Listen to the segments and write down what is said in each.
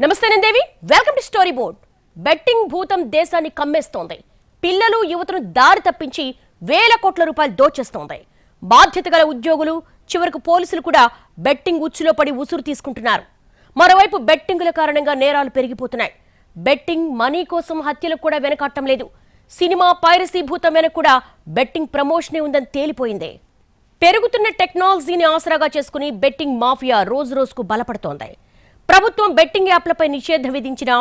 నమస్తే Devi welcome to story board betting భూతం దేశాన్ని కమ్మేస్తోంది. పిల్లలు యువతను దారి తప్పించి వేల కోట్ల రూపాయలు దోచేస్తోంది. బాధ్యత గల ఉద్యోగులు చివరకు పోలీసులు కూడా బెట్టింగ్ ఉచ్చులో పడి ఉసురు తీసుకుంటున్నారు. మరోవైపు బెట్టింగుల కారణంగా నేరాలు పెరిగిపోతున్నాయి. బెట్టింగ్ మనీ కోసం హత్యలకు కూడా వెనకాట్టం లేదు. సినిమా పైరసీ భూతం వెనక కూడా బెట్టింగ్ ప్రమోషనే ఉందని తేలిపోయింది. పెరుగుతున్న టెక్నాలజీని ఆసరాగా చేసుకుని బెట్టింగ్ మాఫియా రోజు రోజుకు బలపడుతోంది. ప్రభుత్వం బెట్టింగ్ యాప్లపై నిషేధం విధించిన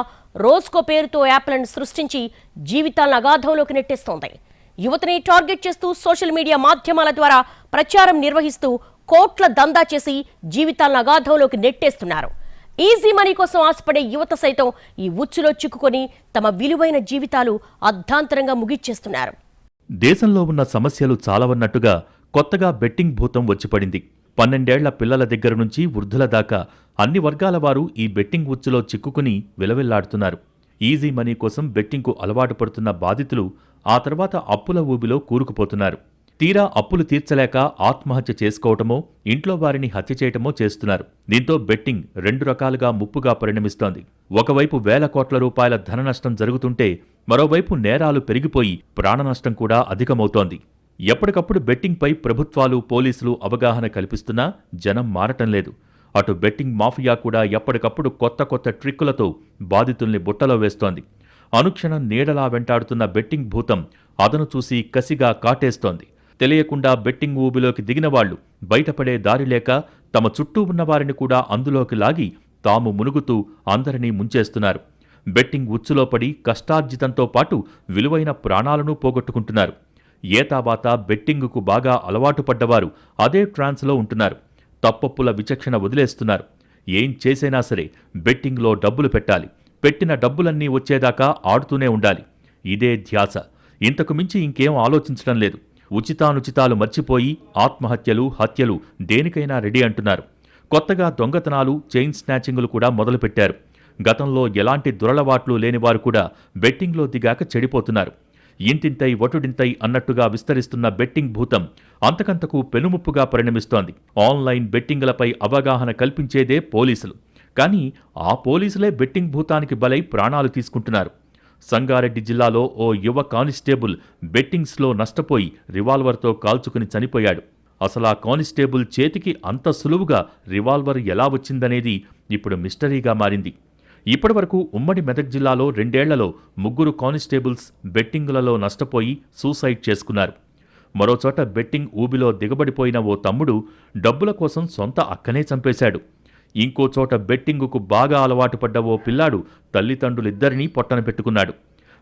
రోస్కో పేరుతో యాప్లను సృష్టించి జీవితాలను అగాధంలోకి నెట్టేస్తోంది. యువతని టార్గెట్ చేస్తూ సోషల్ మీడియా మాధ్యమాల ద్వారా ప్రచారం నిర్వహిస్తూ కోట్ల దందా చేసి జీవితాలను అగాధంలోకి నెట్టేస్తున్నారు. ఈజీ మనీ కోసం ఆశపడే యువత సైతం ఈ ఉచ్చులో చిక్కుకొని తమ విలువైన జీవితాలు అర్ధాంతరంగా ముగిచ్చేస్తున్నారు. దేశంలో ఉన్న సమస్యలు చాలవన్నట్టుగా కొత్తగా బెట్టింగ్ భూతం వచ్చిపడింది పన్నెండేళ్ళ పిల్లల దగ్గర నుంచి వృద్ధుల దాకా అన్ని వర్గాల వారు ఈ బెట్టింగ్ ఉచ్చులో చిక్కుకుని విలవిల్లాడుతున్నారు. ఈజీ మనీ కోసం బెట్టింగ్కు అలవాటు పడుతున్న బాధితులు ఆ తర్వాత అప్పుల ఊబిలో కూరుకుపోతున్నారు. తీరా అప్పులు తీర్చలేక ఆత్మహత్య చేసుకోవటమో ఇంట్లో వారిని హత్య చేయటమో చేస్తున్నారు. దీంతో బెట్టింగ్ రెండు రకాలుగా ముప్పుగా పరిణమిస్తోంది. ఒకవైపు వేల కోట్ల రూపాయల ధన నష్టం జరుగుతుంటే మరోవైపు నేరాలు పెరిగిపోయి ప్రాణనష్టం కూడా అధికమవుతోంది. ఎప్పటికప్పుడు బెట్టింగ్పై ప్రభుత్వాలు పోలీసులు అవగాహన కల్పిస్తున్నా జనం మారటం లేదు. అటు బెట్టింగ్ మాఫియా కూడా ఎప్పటికప్పుడు కొత్త కొత్త ట్రిక్కులతో బాధితుల్ని బుట్టలో వేస్తోంది. అనుక్షణం నీడలా వెంటాడుతున్న బెట్టింగ్ భూతం అదను చూసి కసిగా కాటేస్తోంది. తెలియకుండా బెట్టింగ్ ఊబిలోకి దిగిన వాళ్ళు బయటపడే దారి లేక తమ చుట్టూ ఉన్నవారిని కూడా అందులోకి లాగి తాము మునుగుతూ అందరినీ ముంచేస్తున్నారు. బెట్టింగ్ ఉచ్చులో పడి కష్టార్జితంతో పాటు విలువైన ప్రాణాలను పోగొట్టుకుంటున్నారు. ఏతాబాత బెట్టింగుకు బాగా అలవాటు పడ్డవారు అదే ట్రాన్స్లో ఉంటున్నారు. తప్పప్పుల విచక్షణ వదిలేస్తున్నారు. ఏం చేసైనా సరే బెట్టింగ్లో డబ్బులు పెట్టాలి. పెట్టిన డబ్బులన్నీ వచ్చేదాకా ఆడుతూనే ఉండాలి. ఇదే ధ్యాస. ఇంతకు మించి ఇంకేం ఆలోచించడం లేదు. ఉచితానుచితాలు మర్చిపోయి ఆత్మహత్యలు హత్యలు దేనికైనా రెడీ అంటున్నారు. కొత్తగా దొంగతనాలు చైన్ స్నాచింగులు కూడా మొదలుపెట్టారు. గతంలో ఎలాంటి దురలవాట్లు లేనివారు కూడా బెట్టింగ్లో దిగాక చెడిపోతున్నారు. ఇంతింతై ఒటుడింతై అన్నట్టుగా విస్తరిస్తున్న బెట్టింగ్ భూతం అంతకంతకు పెనుముప్పుగా పరిణమిస్తోంది. ఆన్లైన్ బెట్టింగ్లపై అవగాహన కల్పించేదే పోలీసులు. కానీ ఆ పోలీసులే బెట్టింగ్ భూతానికి బలై ప్రాణాలు తీసుకుంటున్నారు. సంగారెడ్డి జిల్లాలో ఓ యువ కానిస్టేబుల్ బెట్టింగ్స్లో నష్టపోయి రివాల్వర్తో కాల్చుకుని చనిపోయాడు. అసలా కానిస్టేబుల్ చేతికి అంత సులువుగా రివాల్వర్ ఎలా వచ్చిందనేది ఇప్పుడు మిస్టరీగా మారింది. ఇప్పటివరకు ఉమ్మడి మెదక్ జిల్లాలో రెండేళ్ళలో ముగ్గురు కానిస్టేబుల్స్ బెట్టింగులలో నష్టపోయి సూసైడ్ చేసుకున్నారు. మరోచోట బెట్టింగ్ ఊబిలో దిగబడిపోయిన ఓ తమ్ముడు డబ్బుల కోసం సొంత అక్కనే చంపేశాడు. ఇంకో చోట బెట్టింగుకు బాగా అలవాటు పడ్డ ఓ పిల్లాడు తల్లిదండ్రులిద్దరినీ పొట్టన పెట్టుకున్నాడు.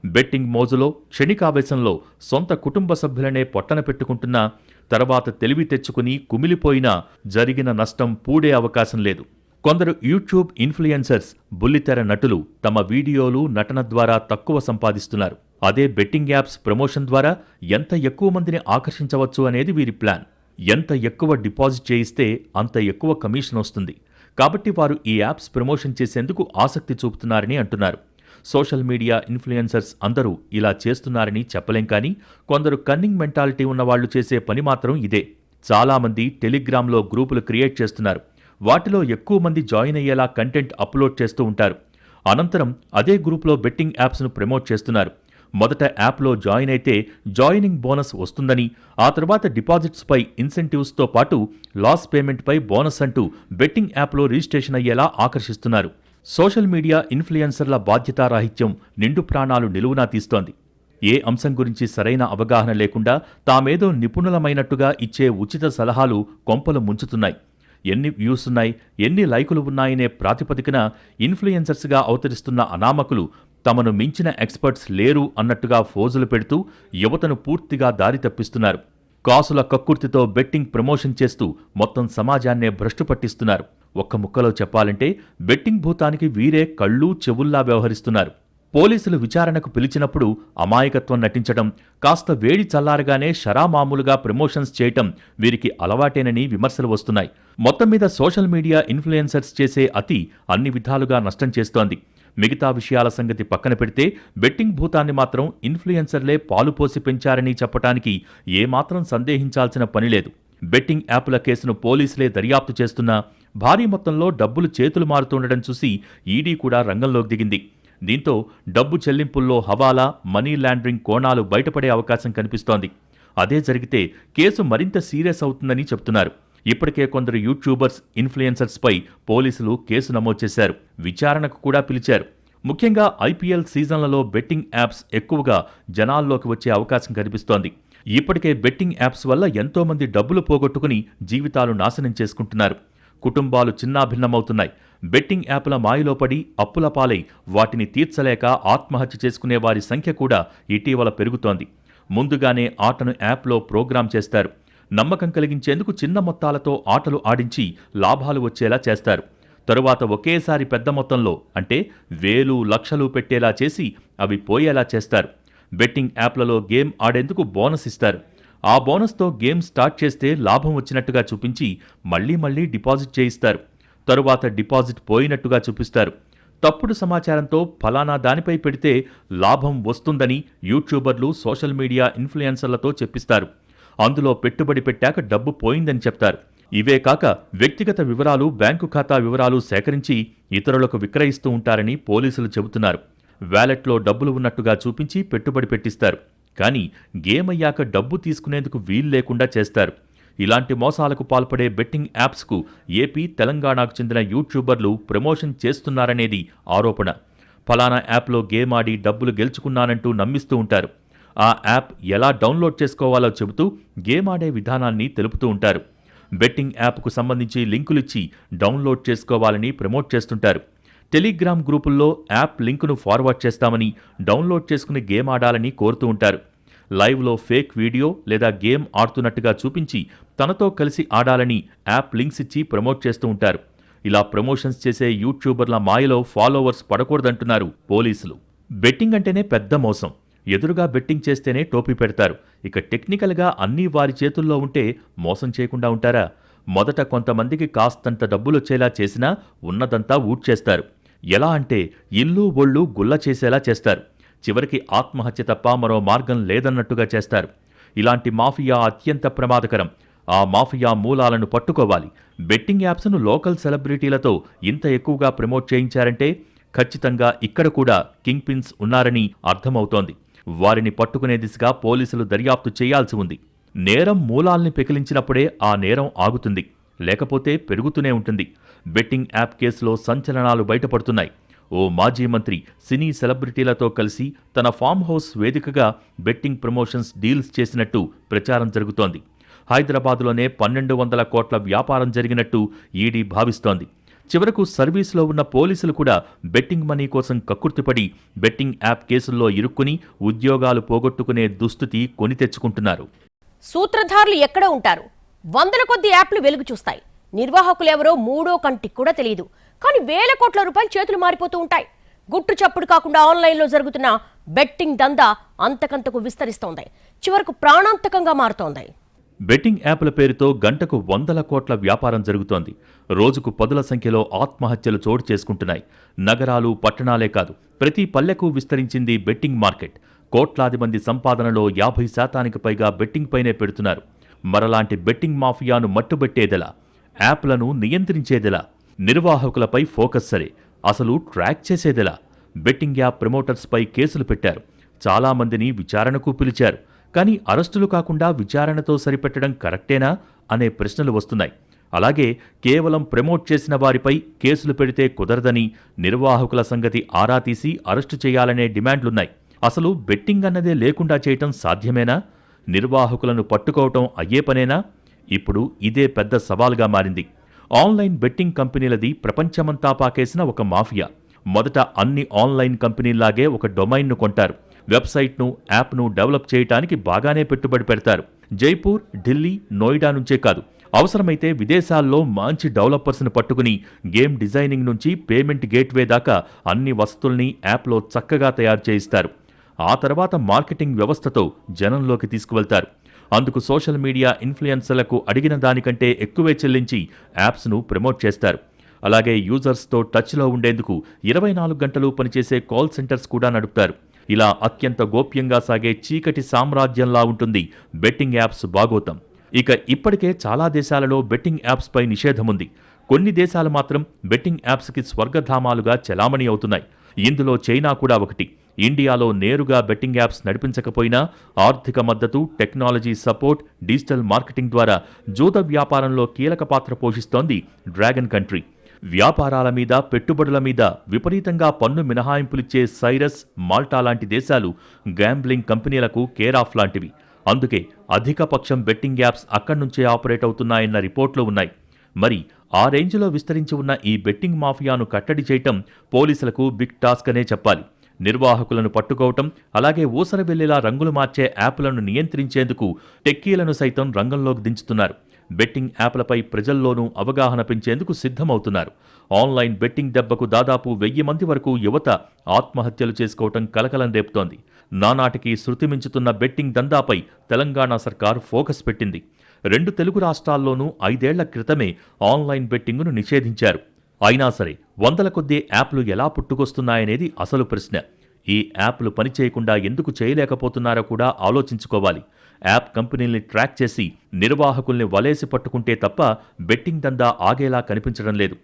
బెట్టింగ్ మోజులో క్షణికావేశంలో సొంత కుటుంబ సభ్యులనే పొట్టన పెట్టుకుంటున్నా తర్వాత తెలివి తెచ్చుకుని కుమిలిపోయినా జరిగిన నష్టం పూడే అవకాశం లేదు. కొందరు యూట్యూబ్ ఇన్ఫ్లుయెన్సర్స్ బుల్లితెర నటులు తమ వీడియోలు నటన ద్వారా తక్కువ సంపాదిస్తున్నారు. అదే బెట్టింగ్ యాప్స్ ప్రమోషన్ ద్వారా ఎంత ఎక్కువ మందిని ఆకర్షించవచ్చు అనేది వీరి ప్లాన్. ఎంత ఎక్కువ డిపాజిట్ చేయిస్తే అంత ఎక్కువ కమిషన్ వస్తుంది. కాబట్టి వారు ఈ యాప్స్ ప్రమోషన్ చేసేందుకు ఆసక్తి చూపుతున్నారని అంటున్నారు. సోషల్ మీడియా ఇన్ఫ్లుయెన్సర్స్ అందరూ ఇలా చేస్తున్నారని చెప్పలేం కానీ కొందరు కన్నింగ్ మెంటాలిటీ ఉన్న వాళ్ళు చేసే పని మాత్రం ఇదే. చాలామంది టెలిగ్రామ్లో గ్రూపులు క్రియేట్ చేస్తున్నారు. వాటిలో ఎక్కువ మంది జాయిన్ అయ్యేలా కంటెంట్ అప్లోడ్ చేస్తూ ఉంటారు. అనంతరం అదే గ్రూప్లో బెట్టింగ్ యాప్స్ను ప్రమోట్ చేస్తున్నారు. మొదట యాప్లో జాయిన్ అయితే జాయినింగ్ బోనస్ వస్తుందని ఆ తర్వాత డిపాజిట్స్పై ఇన్సెంటివ్స్తో పాటు లాస్ పేమెంట్పై బోనస్ అంటూ బెట్టింగ్ యాప్లో రిజిస్ట్రేషన్ అయ్యేలా ఆకర్షిస్తున్నారు. సోషల్ మీడియా ఇన్ఫ్లుయెన్సర్ల బాధ్యతారాహిత్యం నిండు ప్రాణాలు నిలువునా తీస్తోంది. ఏ అంశం గురించి సరైన అవగాహన లేకుండా తామేదో నిపుణులమైనట్టుగా ఇచ్చే ఉచిత సలహాలు కొంపలు ముంచుతున్నాయి. ఎన్ని వ్యూస్ ఉన్నాయి ఎన్ని లైకులు ఉన్నాయనే ప్రాతిపదికన ఇన్ఫ్లుయెన్సర్స్గా అవతరిస్తున్న అనామకులు తమను మించిన ఎక్స్పర్ట్స్ లేరు అన్నట్టుగా ఫోజులు పెడుతూ యువతను పూర్తిగా దారి తప్పిస్తున్నారు. కాసుల కక్కుర్తితో బెట్టింగ్ ప్రమోషన్ చేస్తూ మొత్తం సమాజాన్నే భ్రష్టు పట్టిస్తున్నారు. ఒక్క ముక్కలో చెప్పాలంటే బెట్టింగ్ భూతానికి వీరే కళ్ళు చెవుల్లా వ్యవహరిస్తున్నారు. పోలీసులు విచారణకు పిలిచినప్పుడు అమాయకత్వం నటించడం కాస్త వేడి చల్లారగానే షరామామూలుగా ప్రమోషన్స్ చేయటం వీరికి అలవాటేనని విమర్శలు వస్తున్నాయి. మొత్తం మీద సోషల్ మీడియా ఇన్ఫ్లుయెన్సర్స్ చేసే అతి అన్ని విధాలుగా నష్టం చేస్తోంది. మిగతా విషయాల సంగతి పక్కన పెడితే బెట్టింగ్ భూతాన్ని మాత్రం ఇన్ఫ్లుయెన్సర్లే పాలుపోసి పెంచారని చెప్పటానికి ఏమాత్రం సందేహించాల్సిన పని లేదు. బెట్టింగ్ యాప్ల కేసును పోలీసులే దర్యాప్తు చేస్తున్నా భారీ మొత్తంలో డబ్బులు చేతులు మారుతుండడం చూసి ఈడీ కూడా రంగంలోకి దిగింది. దీంతో డబ్బు చెల్లింపుల్లో హవాలా మనీ లాండరింగ్ కోణాలు బయటపడే అవకాశం కనిపిస్తోంది. అదే జరిగితే కేసు మరింత సీరియస్ అవుతుందని చెప్తున్నారు. ఇప్పటికే కొందరు యూట్యూబర్స్ ఇన్ఫ్లుయెన్సర్స్పై పోలీసులు కేసు నమోదు చేశారు. విచారణకు కూడా పిలిచారు. ముఖ్యంగా ఐపీఎల్ సీజన్లలో బెట్టింగ్ యాప్స్ ఎక్కువగా జనాల్లోకి వచ్చే అవకాశం కనిపిస్తోంది. ఇప్పటికే బెట్టింగ్ యాప్స్ వల్ల ఎంతోమంది డబ్బులు పోగొట్టుకుని జీవితాలు నాశనం చేసుకుంటున్నారు. కుటుంబాలు చిన్నాభిన్నమవుతున్నాయి. బెట్టింగ్ యాప్ల మాయలో పడి అప్పుల పాలై వాటిని తీర్చలేక ఆత్మహత్య చేసుకునే వారి సంఖ్య కూడా ఇటీవల పెరుగుతోంది. ముందుగానే ఆటను యాప్లో ప్రోగ్రాం చేస్తారు. నమ్మకం కలిగించేందుకు చిన్న మొత్తాలతో ఆటలు ఆడించి లాభాలు వచ్చేలా చేస్తారు. తరువాత ఒకేసారి పెద్ద మొత్తంలో అంటే వేలు లక్షలు పెట్టేలా చేసి అవి పోయేలా చేస్తారు. బెట్టింగ్ యాప్లలో గేమ్ ఆడేందుకు బోనస్ ఇస్తారు. ఆ బోనస్తో గేమ్ స్టార్ట్ చేస్తే లాభం వచ్చినట్టుగా చూపించి మళ్ళీ మళ్ళీ డిపాజిట్ చేయిస్తారు. తరువాత డిపాజిట్ పోయినట్టుగా చూపిస్తారు. తప్పుడు సమాచారంతో ఫలానా దానిపై పెడితే లాభం వస్తుందని యూట్యూబర్లు సోషల్ మీడియా ఇన్ఫ్లుయెన్సర్లతో చెప్పిస్తారు. అందులో పెట్టుబడి పెట్టాక డబ్బు పోయిందని చెప్తారు. ఇవే కాక వ్యక్తిగత వివరాలు బ్యాంకు ఖాతా వివరాలు సేకరించి ఇతరులకు విక్రయిస్తూ ఉంటారని పోలీసులు చెబుతున్నారు. వ్యాలెట్లో డబ్బులు ఉన్నట్టుగా చూపించి పెట్టుబడి పెట్టిస్తారు. కానీ గేమ్ అయ్యాక డబ్బు తీసుకునేందుకు వీలు లేకుండా చేస్తారు. ఇలాంటి మోసాలకు పాల్పడే బెట్టింగ్ యాప్స్కు ఏపీ తెలంగాణకు చెందిన యూట్యూబర్లు ప్రమోషన్ చేస్తున్నారనేది ఆరోపణ. ఫలానా యాప్లో గేమ్ ఆడి డబ్బులు గెలుచుకున్నానంటూ నమ్మిస్తూ ఉంటారు. ఆ యాప్ ఎలా డౌన్లోడ్ చేసుకోవాలో చెబుతూ గేమ్ ఆడే విధానాన్ని తెలుపుతూ ఉంటారు. బెట్టింగ్ యాప్కు సంబంధించి లింకులిచ్చి డౌన్లోడ్ చేసుకోవాలని ప్రమోట్ చేస్తుంటారు. టెలిగ్రామ్ గ్రూపుల్లో యాప్ లింకును ఫార్వర్డ్ చేస్తామని డౌన్లోడ్ చేసుకుని గేమ్ ఆడాలని కోరుతూ ఉంటారు. లైవ్లో ఫేక్ వీడియో లేదా గేమ్ ఆడుతున్నట్టుగా చూపించి తనతో కలిసి ఆడాలని యాప్ లింక్స్ ఇచ్చి ప్రమోట్ చేస్తూ ఉంటారు. ఇలా ప్రమోషన్స్ చేసే యూట్యూబర్ల మాయలో ఫాలోవర్స్ పడకూడదంటున్నారు పోలీసులు. బెట్టింగ్ అంటేనే పెద్ద మోసం. ఎదురుగా బెట్టింగ్ చేస్తేనే టోపీ పెడతారు. ఇక టెక్నికల్గా అన్నీ వారి చేతుల్లో ఉంటే మోసం చేయకుండా ఉంటారా? మొదట కొంతమందికి కాస్తంత డబ్బులొచ్చేలా చేసినా ఉన్నదంతా ఊడ్చేస్తారు. ఎలా అంటే ఇల్లు ఒళ్ళు గుల్ల చేసేలా చేస్తారు. చివరికి ఆత్మహత్య తప్ప మరో మార్గం లేదన్నట్టుగా చేస్తారు. ఇలాంటి మాఫియా అత్యంత ప్రమాదకరం. ఆ మాఫియా మూలాలను పట్టుకోవాలి. బెట్టింగ్ యాప్స్ను లోకల్ సెలబ్రిటీలతో ఇంత ఎక్కువగా ప్రమోట్ చేయించారంటే ఖచ్చితంగా ఇక్కడ కూడా కింగ్ పిన్స్ ఉన్నారని అర్థమవుతోంది. వారిని పట్టుకునే దిశగా పోలీసులు దర్యాప్తు చేయాల్సి ఉంది. నేరం మూలాల్ని పెకిలించినప్పుడే ఆ నేరం ఆగుతుంది. లేకపోతే పెరుగుతూనే ఉంటుంది. బెట్టింగ్ యాప్ కేసులో సంచలనాలు బయటపడుతున్నాయి. ఓ మాజీ మంత్రి సినీ సెలబ్రిటీలతో కలిసి తన ఫామ్ హౌస్ వేదికగా బెట్టింగ్ ప్రమోషన్స్ డీల్స్ చేసినట్టు ప్రచారం జరుగుతోంది. హైదరాబాద్లోనే పన్నెండు వందల కోట్ల వ్యాపారం జరిగినట్టు ఈడీ భావిస్తోంది. చివరకు సర్వీసులో ఉన్న పోలీసులు కూడా బెట్టింగ్ మనీ కోసం కక్కుర్తిపడి బెట్టింగ్ యాప్ కేసుల్లో ఇరుక్కుని ఉద్యోగాలు పోగొట్టుకునే దుస్థితి కొని తెచ్చుకుంటున్నారు. సూత్రధారులు ఎక్కడ ఉంటారు? వందల కొద్ది యాప్లు వెలుగు చూస్తాయి. నిర్వాహకులెవరో మూడో కంటికి కూడా తెలియదు. కానీ వేల కోట్ల రూపాయలు చేతులు మారిపోతూ ఉంటాయి. గుట్టు చప్పుడు కాకుండా ఆన్లైన్లో జరుగుతున్న బెట్టింగ్ దందా అంతకంతకు విస్తరిస్తోంది. చివరకు ప్రాణాంతకంగా మారుతోంది. బెట్టింగ్ యాప్ల పేరుతో గంటకు వందల కోట్ల వ్యాపారం జరుగుతోంది. రోజుకు పదుల సంఖ్యలో ఆత్మహత్యలు చోటు చేసుకుంటున్నాయి. నగరాలు పట్టణాలే కాదు ప్రతి పల్లెకు విస్తరించింది బెట్టింగ్ మార్కెట్. కోట్లాది మంది సంపాదనలో యాభై శాతానికి పైగా బెట్టింగ్ పైనే పెడుతున్నారు. మరలాంటి బెట్టింగ్ మాఫియాను మట్టుబెట్టేదెలా? యాప్లను నియంత్రించేదెలా? నిర్వాహకులపై ఫోకస్ సరే. అసలు ట్రాక్ చేసేదెలా? బెట్టింగ్ యాప్ ప్రమోటర్స్పై కేసులు పెట్టారు. చాలా మందిని విచారణకు పిలిచారు. కానీ అరెస్టులు కాకుండా విచారణతో సరిపెట్టడం కరెక్టేనా? అనే ప్రశ్నలు వస్తున్నాయి. అలాగే కేవలం ప్రమోట్ చేసిన వారిపై కేసులు పెడితే కుదరదని నిర్వాహకుల సంగతి ఆరా తీసి అరెస్టు చేయాలనే డిమాండ్లున్నాయి. అసలు బెట్టింగ్ అన్నదే లేకుండా చేయటం సాధ్యమేనా? నిర్వాహకులను పట్టుకోవటం అయ్యే పనేనా? ఇప్పుడు ఇదే పెద్ద సవాల్గా మారింది. ఆన్లైన్ బెట్టింగ్ కంపెనీలది ప్రపంచమంతా పాకేసిన ఒక మాఫియా. మొదట అన్ని ఆన్లైన్ కంపెనీల్లాగే ఒక డొమైన్ను కొంటారు. వెబ్సైట్ను యాప్ను డెవలప్ చేయటానికి బాగానే పెట్టుబడి పెడతారు. జైపూర్ ఢిల్లీ నోయిడా నుంచే కాదు. అవసరమైతే విదేశాల్లో మంచి డెవలపర్స్ను పట్టుకుని గేమ్ డిజైనింగ్ నుంచి పేమెంట్ గేట్వే దాకా అన్ని వసతుల్ని యాప్లో చక్కగా తయారు చేయిస్తారు. ఆ తర్వాత మార్కెటింగ్ వ్యవస్థతో జనంలోకి తీసుకువెళ్తారు. అందుకు సోషల్ మీడియా ఇన్ఫ్లుయెన్సర్లకు అడిగిన దానికంటే ఎక్కువే చెల్లించి యాప్స్ను ప్రమోట్ చేస్తారు. అలాగే యూజర్స్తో టచ్లో ఉండేందుకు ఇరవై నాలుగు గంటలు పనిచేసే కాల్ సెంటర్స్ కూడా నడుపుతారు. ఇలా అత్యంత గోప్యంగా సాగే చీకటి సామ్రాజ్యంలా ఉంటుంది బెట్టింగ్ యాప్స్ బాగోతం ఇక ఇప్పటికే చాలా దేశాలలో బెట్టింగ్ యాప్స్పై నిషేధముంది. కొన్ని దేశాలు మాత్రం బెట్టింగ్ యాప్స్కి స్వర్గధామాలుగా చెలామణి అవుతున్నాయి. ఇందులో చైనా కూడా ఒకటి. ఇండియాలో నేరుగా బెట్టింగ్ యాప్స్ నడిపించకపోయినా ఆర్థిక మద్దతు టెక్నాలజీ సపోర్ట్ డిజిటల్ మార్కెటింగ్ ద్వారా జూద వ్యాపారంలో కీలక పాత్ర పోషిస్తోంది డ్రాగన్ కంట్రీ. వ్యాపారాల మీద పెట్టుబడుల మీద విపరీతంగా పన్ను మినహాయింపులిచ్చే సైరస్ మాల్టా లాంటి దేశాలు గ్యాంబ్లింగ్ కంపెనీలకు కేర్ ఆఫ్ లాంటివి. అందుకే అధిక పక్షం బెట్టింగ్ యాప్స్ అక్కడి నుంచే ఆపరేట్ అవుతున్నాయన్న రిపోర్ట్లు ఉన్నాయి. మరి ఆ రేంజ్లో విస్తరించి ఉన్న ఈ బెట్టింగ్ మాఫియాను కట్టడి చేయటం పోలీసులకు బిగ్ టాస్క్ అనే చెప్పాలి. నిర్వాహకులను పట్టుకోవటం అలాగే ఊసర వెళ్ళేలా రంగులు మార్చే యాప్లను నియంత్రించేందుకు టెక్కీలను సైతం రంగంలోకి దించుతున్నారు. బెట్టింగ్ యాప్లపై ప్రజల్లోనూ అవగాహన పెంచేందుకు సిద్ధమవుతున్నారు. ఆన్లైన్ బెట్టింగ్ దెబ్బకు దాదాపు వెయ్యి మంది వరకు యువత ఆత్మహత్యలు చేసుకోవటం కలకలం రేపుతోంది. నానాటికి శృతి మించుతున్న బెట్టింగ్ దందాపై తెలంగాణ సర్కార్ ఫోకస్ పెట్టింది. రెండు తెలుగు రాష్ట్రాల్లోనూ ఐదేళ్ళ క్రితమే ఆన్లైన్ బెట్టింగ్ను నిషేధించారు. అయినా సరే వందల కొద్దీ యాప్లు ఎలా పుట్టుకొస్తున్నాయనేది అసలు ప్రశ్న. ఈ యాప్లు పనిచేయకుండా ఎందుకు చేయలేకపోతున్నారో కూడా ఆలోచించుకోవాలి. యాప్ కంపెనీల్ని ట్రాక్ చేసి నిర్వాహకుల్ని వలేసి పట్టుకుంటే తప్ప బెట్టింగ్ దందా ఆగేలా కనిపించడం లేదు.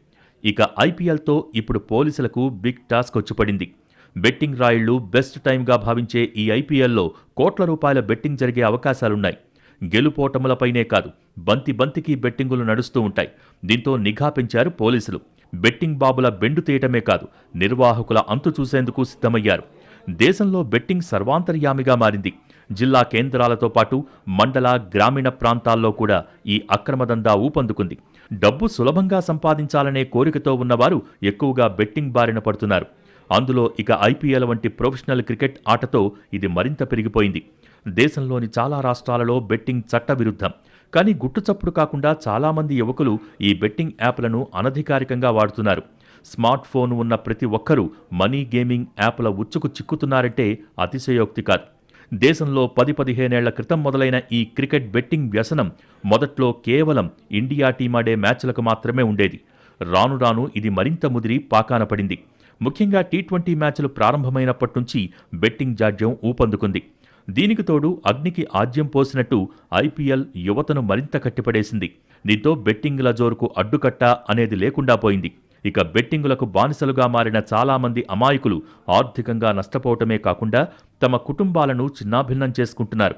ఇక ఐపీఎల్తో ఇప్పుడు పోలీసులకు బిగ్ టాస్క్ వచ్చిపడింది. బెట్టింగ్ రాయిళ్ళు బెస్ట్ టైంగా భావించే ఈ ఐపీఎల్లో కోట్ల రూపాయల బెట్టింగ్ జరిగే అవకాశాలున్నాయి. గెలుపోటములపైనే కాదు బంతి బంతికి బెట్టింగులు నడుస్తూ ఉంటాయి. దీంతో నిఘా పెంచారు పోలీసులు. బెట్టింగ్ బాబుల బెండు తీయటమే కాదు నిర్వాహకుల అంతు చూసేందుకు సిద్ధమయ్యారు. దేశంలో బెట్టింగ్ సర్వాంతర్యామిగా మారింది. జిల్లా కేంద్రాలతో పాటు మండల గ్రామీణ ప్రాంతాల్లో కూడా ఈ అక్రమదందా ఊపందుకుంది. డబ్బు సులభంగా సంపాదించాలనే కోరికతో ఉన్నవారు ఎక్కువగా బెట్టింగ్ బారిన పడుతున్నారు. అందులో ఇక ఐపీఎల్ వంటి ప్రొఫెషనల్ క్రికెట్ ఆటతో ఇది మరింత పెరిగిపోయింది. దేశంలోని చాలా రాష్ట్రాలలో బెట్టింగ్ చట్టవిరుద్ధం. కానీ గుట్టుచప్పుడు కాకుండా చాలామంది యువకులు ఈ బెట్టింగ్ యాప్లను అనధికారికంగా వాడుతున్నారు. స్మార్ట్ ఫోన్ ఉన్న ప్రతి ఒక్కరూ మనీ గేమింగ్ యాప్ల ఉచ్చుకు చిక్కుతున్నారంటే అతిశయోక్తి కాదు. దేశంలో పది పదిహేనేళ్ళ క్రితం మొదలైన ఈ క్రికెట్ బెట్టింగ్ వ్యసనం మొదట్లో కేవలం ఇండియా టీమాడే మ్యాచ్లకు మాత్రమే ఉండేది. రాను రాను ఇది మరింత ముదిరి పాకాన పడింది. ముఖ్యంగా టీ ట్వంటీ మ్యాచ్లు ప్రారంభమైనప్పటి నుంచి బెట్టింగ్ జాడ్యం ఊపందుకుంది. దీనికి తోడు అగ్నికి ఆజ్యం పోసినట్టు ఐపీఎల్ యువతను మరింత కట్టిపడేసింది. దీంతో బెట్టింగ్ల జోరుకు అడ్డుకట్ట అనేది లేకుండా పోయింది. ఇక బెట్టింగులకు బానిసలుగా మారిన చాలామంది అమాయకులు ఆర్థికంగా నష్టపోవటమే కాకుండా తమ కుటుంబాలను చిన్నాభిన్నం చేసుకుంటున్నారు.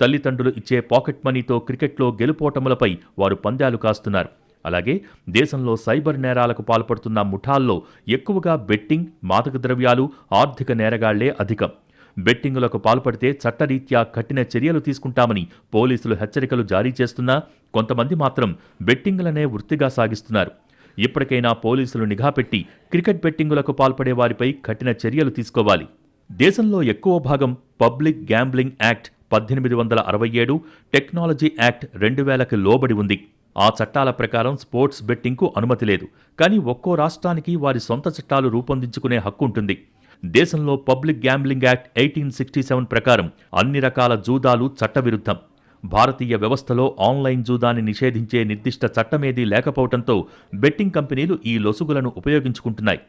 తల్లిదండ్రులు ఇచ్చే పాకెట్ మనీతో క్రికెట్లో గెలుపోటములపై వారు పందాలు కాస్తున్నారు. అలాగే దేశంలో సైబర్ నేరాలకు పాల్పడుతున్న ముఠాల్లో ఎక్కువగా బెట్టింగ్ మాదక ద్రవ్యాలు ఆర్థిక నేరగాళ్ళే అధికం. బెట్టింగులకు పాల్పడితే చట్టరీత్యా కఠిన చర్యలు తీసుకుంటామని పోలీసులు హెచ్చరికలు జారీ చేస్తున్నా కొంతమంది మాత్రం బెట్టింగులనే వృత్తిగా సాగిస్తున్నారు. ఇప్పటికైనా పోలీసులు నిఘా పెట్టి క్రికెట్ బెట్టింగులకు పాల్పడే వారిపై కఠిన చర్యలు తీసుకోవాలి. దేశంలో ఎక్కువ భాగం పబ్లిక్ గ్యాంబ్లింగ్ యాక్ట్ పద్దెనిమిది వందల అరవై ఏడు టెక్నాలజీ యాక్ట్ రెండు వేలకు లోబడి ఉంది. ఆ చట్టాల ప్రకారం స్పోర్ట్స్ బెట్టింగ్కు అనుమతి లేదు. కానీ ఒక్కో రాష్ట్రానికి వారి సొంత చట్టాలు రూపొందించుకునే హక్కు ఉంటుంది. దేశంలో public gambling act eighteen sixty seven ప్రకారం అన్ని రకాల జూదాలు చట్టవిరుద్ధం. భారతీయ వ్యవస్థలో ఆన్లైన్ జూదాన్ని నిషేధించే నిర్దిష్ట చట్టమేదీ లేకపోవడంతో బెట్టింగ్ కంపెనీలు ఈ లొసుగులను ఉపయోగించుకుంటున్నాయి.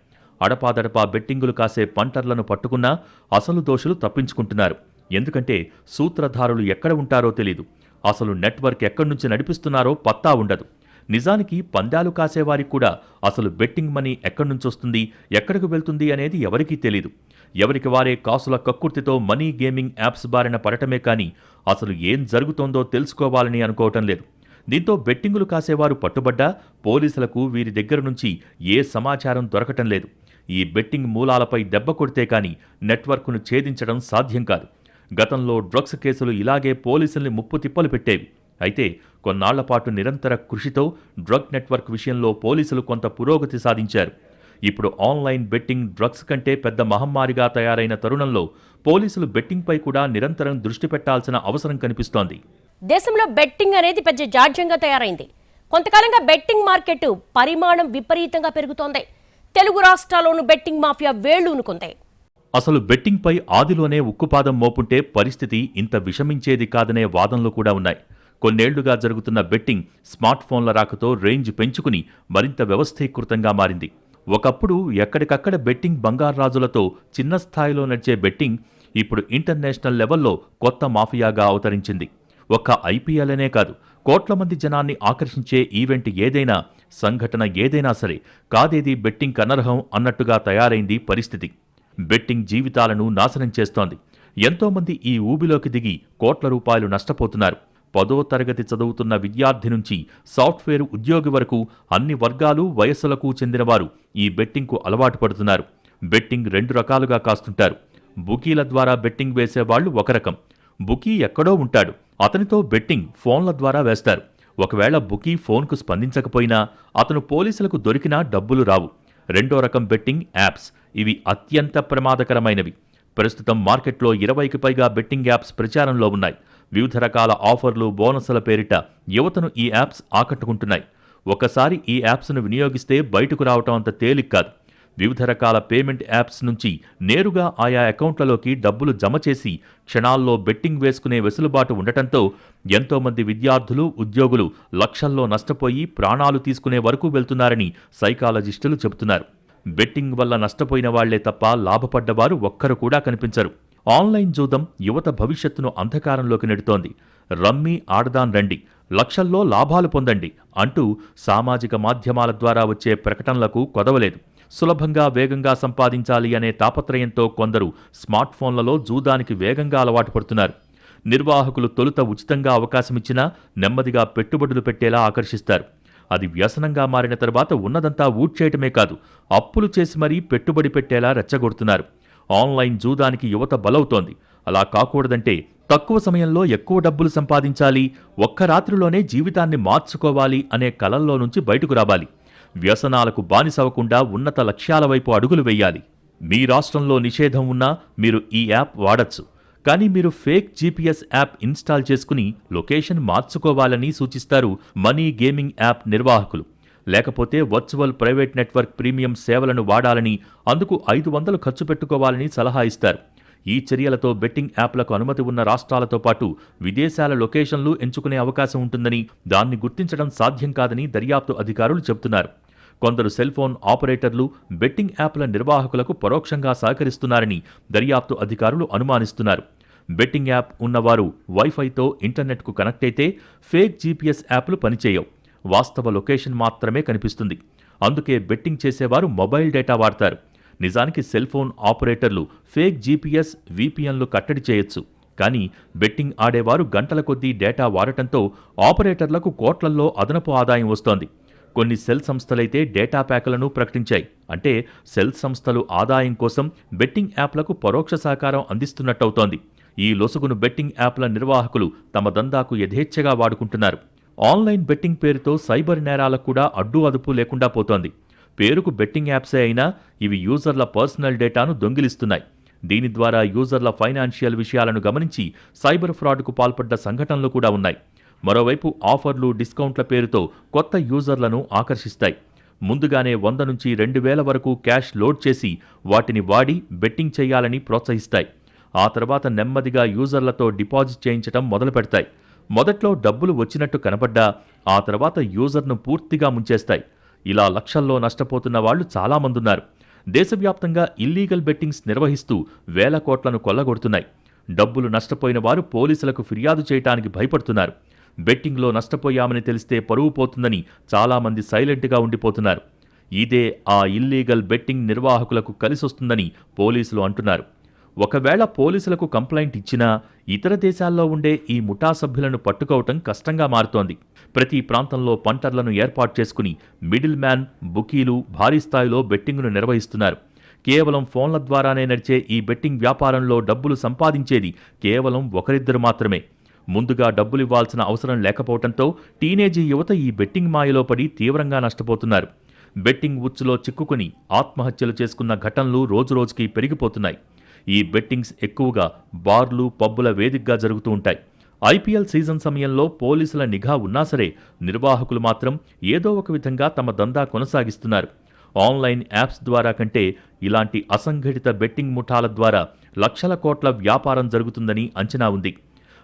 అడపాదడపా బెట్టింగులు కాసే పంటర్లను పట్టుకున్నా అసలు దోషులు తప్పించుకుంటున్నారు. ఎందుకంటే సూత్రధారులు ఎక్కడ ఉంటారో తెలీదు. అసలు నెట్వర్క్ ఎక్కడి నుంచి నడిపిస్తున్నారో పత్తా ఉండదు. నిజానికి పందాలు కాసేవారికి కూడా అసలు బెట్టింగ్ మనీ ఎక్కడి నుంచి వస్తుంది ఎక్కడికి వెళ్తుంది అనేది ఎవరికీ తెలీదు. ఎవరికి వారే కాసుల కక్కుర్తితో మనీ గేమింగ్ యాప్స్ బారిన పడటమే కానీ అసలు ఏం జరుగుతోందో తెలుసుకోవాలని అనుకోవటం లేదు. దీంతో బెట్టింగులు కాసేవారు పట్టుబడ్డా పోలీసులకు వీరి దగ్గర నుంచి ఏ సమాచారం దొరకటం లేదు. ఈ బెట్టింగ్ మూలాలపై దెబ్బ కొడితే కానీ నెట్వర్క్ను ఛేదించడం సాధ్యం కాదు. గతంలో డ్రగ్స్ కేసులు ఇలాగే పోలీసుల్ని ముప్పు తిప్పలు పెట్టేవి. అయితే కొన్నాళ్ళ పాటు నిరంతర కృషితో డ్రగ్ నెట్వర్క్ విషయంలో పోలీసులు కొంత పురోగతి సాధించారు. ఇప్పుడు ఆన్లైన్ బెట్టింగ్ డ్రగ్స్ కంటే పెద్ద మహమ్మారిగా తయారైన తరుణంలో పోలీసులు బెట్టింగ్పై కూడా నిరంతరం దృష్టి పెట్టాల్సిన అవసరం కనిపిస్తోంది. దేశంలో బెట్టింగ్ అనేది పెద్ద జాడ్యంగా తయారైంది. కొంతకాలంగా బెట్టింగ్ మార్కెట్ పరిమాణం విపరీతంగా పెరుగుతోంది. తెలుగు రాష్ట్రాల్లోనూ బెట్టింగ్ మాఫియా వేళ్ళూనుకుంది అసలు బెట్టింగ్పై ఆదిలోనే ఉక్కుపాదం మోపుంటే పరిస్థితి ఇంత విషమించేది కాదనే వాదనలు కూడా ఉన్నాయి. కొన్నేళ్ళుగా జరుగుతున్న బెట్టింగ్ స్మార్ట్ ఫోన్ల రాకతో రేంజ్ పెంచుకుని మరింత వ్యవస్థీకృతంగా మారింది. ఒకప్పుడు ఎక్కడికక్కడ బెట్టింగ్ బంగారాజులతో చిన్న స్థాయిలో నడిచే బెట్టింగ్ ఇప్పుడు ఇంటర్నేషనల్ లెవెల్లో కొత్త మాఫియాగా అవతరించింది. ఒక్క ఐపీఎల్ అనే కాదు కోట్ల మంది జనాన్ని ఆకర్షించే ఈవెంట్ ఏదైనా సంఘటన ఏదైనా సరే కాదేది బెట్టింగ్ అనర్హం అన్నట్టుగా తయారైంది పరిస్థితి. బెట్టింగ్ జీవితాలను నాశనం చేస్తోంది. ఎంతోమంది ఈ ఊబిలోకి దిగి కోట్ల రూపాయలు నష్టపోతున్నారు. పదో తరగతి చదువుతున్న విద్యార్థి నుంచి సాఫ్ట్వేర్ ఉద్యోగి వరకు అన్ని వర్గాలు వయస్సులకు చెందినవారు ఈ బెట్టింగ్కు అలవాటు పడుతున్నారు. బెట్టింగ్ రెండు రకాలుగా కాస్తుంటారు. బుకీల ద్వారా బెట్టింగ్ వేసేవాళ్ళు ఒక రకం. బుకీ ఎక్కడో ఉంటాడు. అతనితో బెట్టింగ్ ఫోన్ల ద్వారా వేస్తారు. ఒకవేళ బుకీ ఫోన్కు స్పందించకపోయినా అతను పోలీసులకు దొరికినా డబ్బులు రావు. రెండో రకం బెట్టింగ్ యాప్స్. ఇవి అత్యంత ప్రమాదకరమైనవి. ప్రస్తుతం మార్కెట్లో ఇరవైకి పైగా బెట్టింగ్ యాప్స్ ప్రచారంలో ఉన్నాయి. వివిధ రకాల ఆఫర్లు బోనస్ల పేరిట యువతను ఈ యాప్స్ ఆకట్టుకుంటున్నాయి. ఒకసారి ఈ యాప్స్ను వినియోగిస్తే బయటకు రావటం అంత తేలిక కాదు. వివిధ రకాల పేమెంట్ యాప్స్ నుంచి నేరుగా ఆయా అకౌంట్లలోకి డబ్బులు జమ చేసి క్షణాల్లో బెట్టింగ్ వేసుకునే వెసులుబాటు ఉండటంతో ఎంతోమంది విద్యార్థులు ఉద్యోగులు లక్షల్లో నష్టపోయి ప్రాణాలు తీసుకునే వరకు వెళ్తున్నారని సైకాలజిస్టులు చెబుతున్నారు. బెట్టింగ్ వల్ల నష్టపోయిన వాళ్ళే తప్ప లాభపడ్డవారు ఒక్కరు కూడా కనిపించరు. ఆన్లైన్ జూదం యువత భవిష్యత్తును అంధకారంలోకి నెడుతోంది. రమ్మీ ఆడదాన్ రండి. లక్షల్లో లాభాలు పొందండి అంటూ సామాజిక మాధ్యమాల ద్వారా వచ్చే ప్రకటనలకు కొదవలేదు. సులభంగా వేగంగా సంపాదించాలి అనే తాపత్రయంతో కొందరు స్మార్ట్ ఫోన్లలో జూదానికి వేగంగా అలవాటు పడుతున్నారు. నిర్వాహకులు తొలుత ఉచితంగా అవకాశమిచ్చినా నెమ్మదిగా పెట్టుబడులు పెట్టేలా ఆకర్షిస్తారు. అది వ్యసనంగా మారిన తర్వాత ఉన్నదంతా ఊడ్చేయటమే కాదు అప్పులు చేసి మరీ పెట్టుబడి పెట్టేలా రెచ్చగొడుతున్నారు. ఆన్లైన్ జూదానికి యువత బలవుతోంది. అలా కాకూడదంటే తక్కువ సమయంలో ఎక్కువ డబ్బులు సంపాదించాలి ఒక్క రాత్రిలోనే జీవితాన్ని మార్చుకోవాలి అనే కలల్లో నుంచి బయటకు రావాలి. వ్యసనాలకు బానిసవకుండా ఉన్నత లక్ష్యాల వైపు అడుగులు వేయాలి. మీ రాష్ట్రంలో నిషేధం ఉన్నా మీరు ఈ యాప్ వాడచ్చు. కానీ మీరు ఫేక్ జీపీఎస్ యాప్ ఇన్స్టాల్ చేసుకుని లొకేషన్ మార్చుకోవాలని సూచిస్తారు మనీ గేమింగ్ యాప్ నిర్వాహకులు. లేకపోతే వర్చువల్ ప్రైవేట్ నెట్వర్క్ ప్రీమియం సేవలను వాడాలని అందుకు ఐదు వందలు ఖర్చు పెట్టుకోవాలని సలహా ఇస్తారు. ఈ చర్యలతో బెట్టింగ్ యాప్లకు అనుమతి ఉన్న రాష్ట్రాలతో పాటు విదేశాల లొకేషన్లు ఎంచుకునే అవకాశం ఉంటుందని దాన్ని గుర్తించడం సాధ్యం కాదని దర్యాప్తు అధికారులు చెబుతున్నారు. కొందరు సెల్ ఫోన్ ఆపరేటర్లు బెట్టింగ్ యాప్ల నిర్వాహకులకు పరోక్షంగా సహకరిస్తున్నారని దర్యాప్తు అధికారులు అనుమానిస్తున్నారు. బెట్టింగ్ యాప్ ఉన్నవారు వైఫైతో ఇంటర్నెట్కు కనెక్ట్ అయితే ఫేక్ జీపీఎస్ యాప్లు పనిచేయవు. వాస్తవ లొకేషన్ మాత్రమే కనిపిస్తుంది. అందుకే బెట్టింగ్ చేసేవారు మొబైల్ డేటా వాడతారు. నిజానికి సెల్ ఫోన్ ఆపరేటర్లు ఫేక్ జీపీఎస్ వీపీఎన్లు కట్టడి చేయొచ్చు. కానీ బెట్టింగ్ ఆడేవారు గంటల కొద్దీ డేటా వాడటంతో ఆపరేటర్లకు కోట్లల్లో అదనపు ఆదాయం వస్తోంది. కొన్ని సెల్ సంస్థలైతే డేటా ప్యాకులను ప్రకటించాయి. అంటే సెల్ సంస్థలు ఆదాయం కోసం బెట్టింగ్ యాప్లకు పరోక్ష సహకారం అందిస్తున్నట్టవుతోంది. ఈ లొసుగును బెట్టింగ్ యాప్ల నిర్వాహకులు తమ దందాకు యథేచ్ఛగా వాడుకుంటున్నారు. ఆన్లైన్ బెట్టింగ్ పేరుతో సైబర్ నేరాలకు కూడా అడ్డు అదుపు లేకుండా పోతోంది. పేరుకు బెట్టింగ్ యాప్సే అయినా ఇవి యూజర్ల పర్సనల్ డేటాను దొంగిలిస్తున్నాయి. దీని ద్వారా యూజర్ల ఫైనాన్షియల్ విషయాలను గమనించి సైబర్ ఫ్రాడ్కు పాల్పడ్డ సంఘటనలు కూడా ఉన్నాయి. మరోవైపు ఆఫర్లు డిస్కౌంట్ల పేరుతో కొత్త యూజర్లను ఆకర్షిస్తాయి. ముందుగానే వంద నుంచి రెండు వేల వరకు క్యాష్ లోడ్ చేసి వాటిని వాడి బెట్టింగ్ చేయాలని ప్రోత్సహిస్తాయి. ఆ తర్వాత నెమ్మదిగా యూజర్లతో డిపాజిట్ చేయించడం మొదలు పెడతాయి మొదట్లో డబ్బులు వచ్చినట్టు కనపడ్డా ఆ తర్వాత యూజర్ను పూర్తిగా ముంచేస్తాయి. ఇలా లక్షల్లో నష్టపోతున్న వాళ్ళు చాలామందున్నారు. దేశవ్యాప్తంగా ఇల్లీగల్ బెట్టింగ్స్ నిర్వహిస్తూ వేల కోట్లను కొల్లగొడుతున్నాయి. డబ్బులు నష్టపోయిన వారు పోలీసులకు ఫిర్యాదు చేయటానికి భయపడుతున్నారు. బెట్టింగ్లో నష్టపోయామని తెలిస్తే పరువు పోతుందని చాలామంది సైలెంట్గా ఉండిపోతున్నారు. ఇదే ఆ ఇల్లీగల్ బెట్టింగ్ నిర్వాహకులకు కలిసొస్తుందని పోలీసులు అంటున్నారు. ఒకవేళ పోలీసులకు కంప్లైంట్ ఇచ్చినా ఇతర దేశాల్లో ఉండే ఈ ముఠా సభ్యులను పట్టుకోవటం కష్టంగా మారుతోంది. ప్రతి ప్రాంతంలో పంటర్లను ఏర్పాటు చేసుకుని మిడిల్ మ్యాన్ బుకీలు భారీ స్థాయిలో బెట్టింగ్ను నిర్వహిస్తున్నారు. కేవలం ఫోన్ల ద్వారానే నడిచే ఈ బెట్టింగ్ వ్యాపారంలో డబ్బులు సంపాదించేది కేవలం ఒకరిద్దరు మాత్రమే. ముందుగా డబ్బులు ఇవ్వాల్సిన అవసరం లేకపోవడంతో టీనేజీ యువత ఈ బెట్టింగ్ మాయలో పడి తీవ్రంగా నష్టపోతున్నారు. బెట్టింగ్ ఉచ్చులో చిక్కుకుని ఆత్మహత్యలు చేసుకున్న ఘటనలు రోజురోజుకి పెరిగిపోతున్నాయి. ఈ బెట్టింగ్స్ ఎక్కువగా బార్లు పబ్బుల వేదికగా జరుగుతూ ఉంటాయి. ఐపీఎల్ సీజన్ సమయంలో పోలీసుల నిఘా ఉన్నా సరే నిర్వాహకులు మాత్రం ఏదో ఒక విధంగా తమ దందా కొనసాగిస్తున్నారు. ఆన్లైన్ యాప్స్ ద్వారా కంటే ఇలాంటి అసంఘటిత బెట్టింగ్ ముఠాల ద్వారా లక్షల కోట్ల వ్యాపారం జరుగుతుందని అంచనా ఉంది.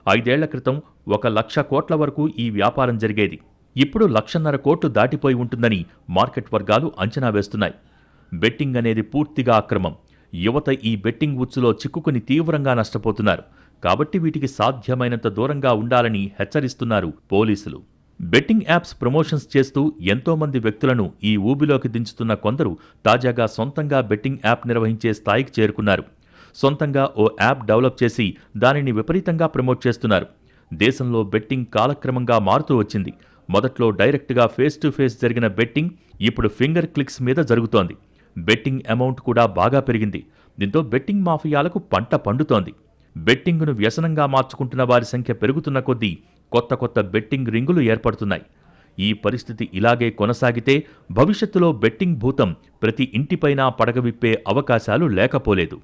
ఐదేళ్ళ క్రితం ఒక లక్ష కోట్ల వరకు ఈ వ్యాపారం జరిగేది. ఇప్పుడు లక్షన్నర కోట్లు దాటిపోయి ఉంటుందని మార్కెట్ వర్గాలు అంచనా వేస్తున్నాయి. బెట్టింగ్ అనేది పూర్తిగా అక్రమం. యువత ఈ బెట్టింగ్ ఉచ్చులో చిక్కుకుని తీవ్రంగా నష్టపోతున్నారు. కాబట్టి వీటికి సాధ్యమైనంత దూరంగా ఉండాలని హెచ్చరిస్తున్నారు పోలీసులు. బెట్టింగ్ యాప్స్ ప్రమోషన్స్ చేస్తూ ఎంతోమంది వ్యక్తులను ఈ ఊబిలోకి దించుతున్న కొందరు తాజాగా సొంతంగా బెట్టింగ్ యాప్ నిర్వహించే స్థాయికి చేరుకున్నారు. సొంతంగా ఓ యాప్ డెవలప్ చేసి దానిని విపరీతంగా ప్రమోట్ చేస్తున్నారు. దేశంలో బెట్టింగ్ కాలక్రమంగా మారుతూ వచ్చింది. మొదట్లో డైరెక్ట్గా ఫేస్ టు ఫేస్ జరిగిన బెట్టింగ్ ఇప్పుడు ఫింగర్ క్లిక్స్ మీద జరుగుతోంది. బెట్టింగ్ అమౌంట్ కూడా బాగా పెరిగింది. దీంతో బెట్టింగ్ మాఫియాలకు పంట పండుతోంది. బెట్టింగ్ను వ్యసనంగా మార్చుకుంటున్న వారి సంఖ్య పెరుగుతున్న కొద్దీ కొత్త కొత్త బెట్టింగ్ రింగులు ఏర్పడుతున్నాయి. ఈ పరిస్థితి ఇలాగే కొనసాగితే భవిష్యత్తులో బెట్టింగ్ భూతం ప్రతి ఇంటిపైనా పడగవిప్పే అవకాశాలు లేకపోలేదు.